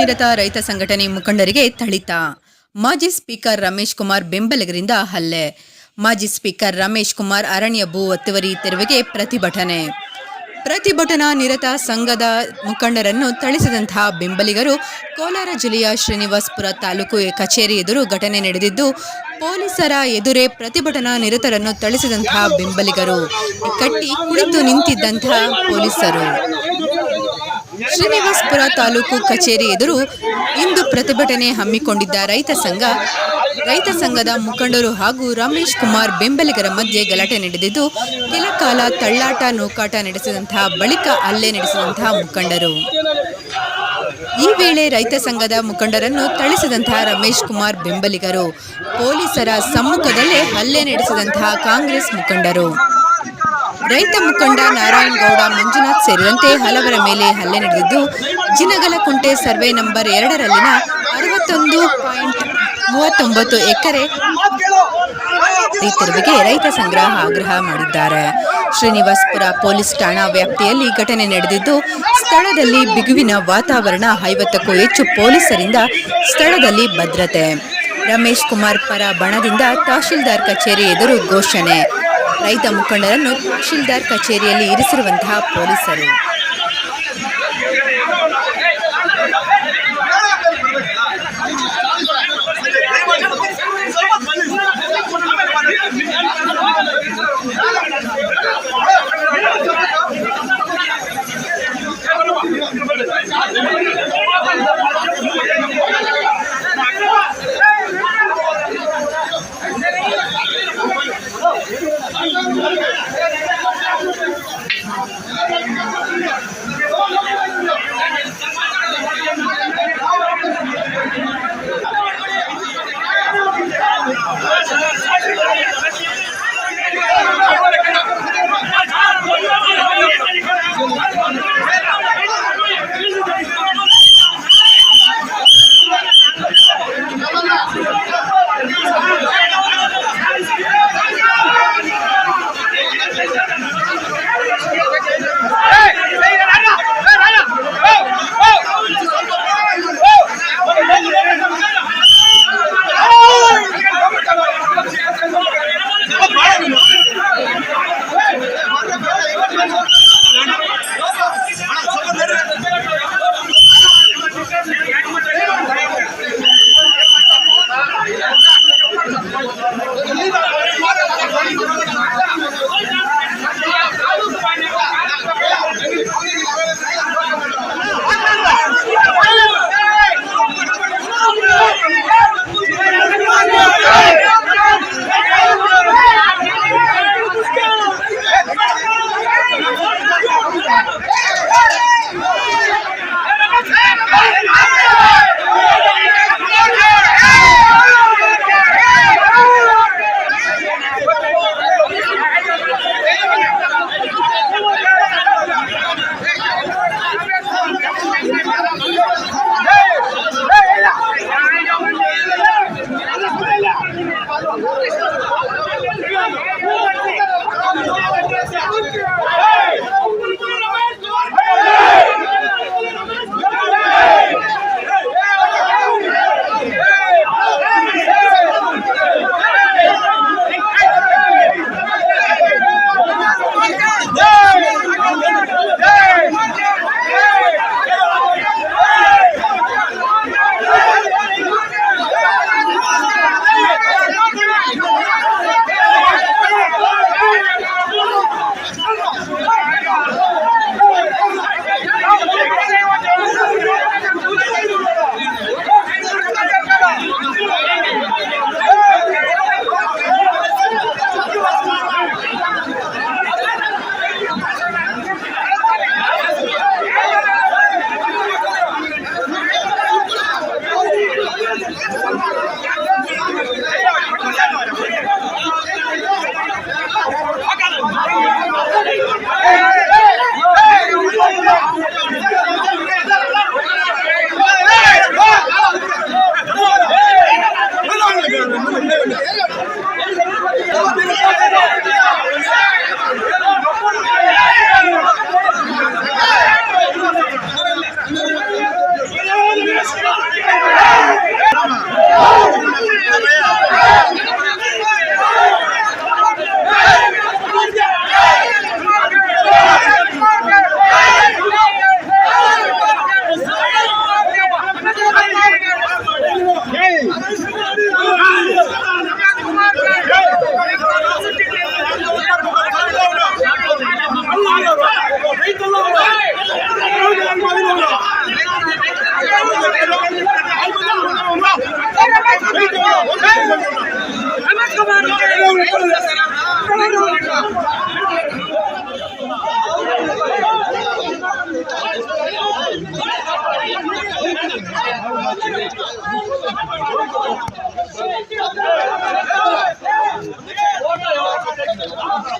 ನಿರತ ರೈತ ಸಂಘಟನೆ ಮುಖಂಡರಿಗೆ ಥಳಿತ. ಮಾಜಿ ಸ್ಪೀಕರ್ ರಮೇಶ್ ಕುಮಾರ್ ಬೆಂಬಲಿಗರಿಂದ ಹಲ್ಲೆ. ಮಾಜಿ ಸ್ಪೀಕರ್ ರಮೇಶ್ ಕುಮಾರ್ ಅರಣ್ಯ ಭೂ ಒತ್ತುವರಿ ತೆರವಿಗೆ ಪ್ರತಿಭಟನೆ. ಪ್ರತಿಭಟನಾ ನಿರತ ಸಂಘದ ಮುಖಂಡರನ್ನು ಥಳಿಸಿದಂತಹ ಬೆಂಬಲಿಗರು ಕೋಲಾರ ಜಿಲ್ಲೆಯ ಶ್ರೀನಿವಾಸಪುರ ತಾಲೂಕು ಕಚೇರಿ ಎದುರು ಘಟನೆ ನಡೆದಿದ್ದು, ಪೊಲೀಸರ ಎದುರೇ ಪ್ರತಿಭಟನಾ ನಿರತರನ್ನು ಥಳಿಸಿದಂತಹ ಬೆಂಬಲಿಗರು. ಕಟ್ಟಿ ಕುಳಿತು ನಿಂತಿದ್ದಂತಹ ಪೊಲೀಸರು. ಶ್ರೀನಿವಾಸಪುರ ತಾಲೂಕು ಕಚೇರಿ ಎದುರು ಇಂದು ಪ್ರತಿಭಟನೆ ಹಮ್ಮಿಕೊಂಡಿದ್ದ ರೈತ ಸಂಘ, ರೈತ ಸಂಘದ ಮುಖಂಡರು ಹಾಗೂ ರಮೇಶ್ ಕುಮಾರ್ ಬೆಂಬಲಿಗರ ಮಧ್ಯೆ ಗಲಾಟೆ ನಡೆದಿದ್ದು, ಕೆಲ ಕಾಲ ತಳ್ಳಾಟ, ನೂಕಾಟ ನಡೆಸಿದಂತಹ ಬಳಿಕ ಹಲ್ಲೆ ನಡೆಸಿದಂತಹ ಮುಖಂಡರು. ಈ ವೇಳೆ ರೈತ ಸಂಘದ ಮುಖಂಡರನ್ನು ಥಳಿಸಿದಂತಹ ರಮೇಶ್ ಕುಮಾರ್ ಬೆಂಬಲಿಗರು, ಪೊಲೀಸರ ಸಮ್ಮುಖದಲ್ಲೇ ಹಲ್ಲೆ ನಡೆಸಿದಂತಹ ಕಾಂಗ್ರೆಸ್ ಮುಖಂಡರು. ರೈತ ಮುಖಂಡ ನಾರಾಯಣಗೌಡ ಮಂಜುನಾಥ್ ಸೇರಿದಂತೆ ಹಲವರ ಮೇಲೆ ಹಲ್ಲೆ ನಡೆದಿದ್ದು, ಜಿನಗಲಕುಂಟೆ ಸರ್ವೆ ನಂಬರ್ ಎರಡರಲ್ಲಿನ ಅರವತ್ತೊಂದು ಪಾಯಿಂಟ್ ಮೂವತ್ತೊಂಬತ್ತು ಎಕರೆ ರೈತರಿಗೆ ರೈತ ಸಂಗ್ರಹ ಆಗ್ರಹ ಮಾಡಿದ್ದಾರೆ. ಶ್ರೀನಿವಾಸ್ಪುರ ಪೊಲೀಸ್ ಠಾಣಾ ವ್ಯಾಪ್ತಿಯಲ್ಲಿ ಘಟನೆ ನಡೆದಿದ್ದು, ಸ್ಥಳದಲ್ಲಿ ಬಿಗುವಿನ ವಾತಾವರಣ, ಐವತ್ತಕ್ಕೂ ಹೆಚ್ಚು ಪೊಲೀಸರಿಂದ ಸ್ಥಳದಲ್ಲಿ ಭದ್ರತೆ. ರಮೇಶ್ ಕುಮಾರ್ ಪರ ಬಣದಿಂದ ತಹಶೀಲ್ದಾರ್ ಕಚೇರಿ ಎದುರು ಘೋಷಣೆ. ರೈತ ಮುಖಂಡರನ್ನು ತಹಶೀಲ್ದಾರ್ ಕಚೇರಿಯಲ್ಲಿ ಇರಿಸಿರುವಂತಹ ಪೊಲೀಸರು.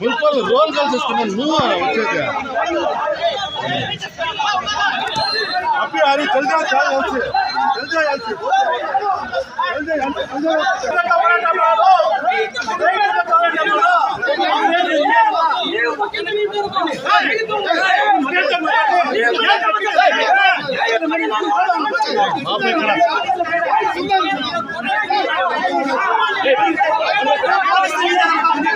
మున్సిపల్ రోల్ కలిసి వస్తున్నాను నువ్వు వచ్చేది అప్పుడు అది తెలిసా చాలా వచ్చి తెలిసా కలిసి ఇక్కడ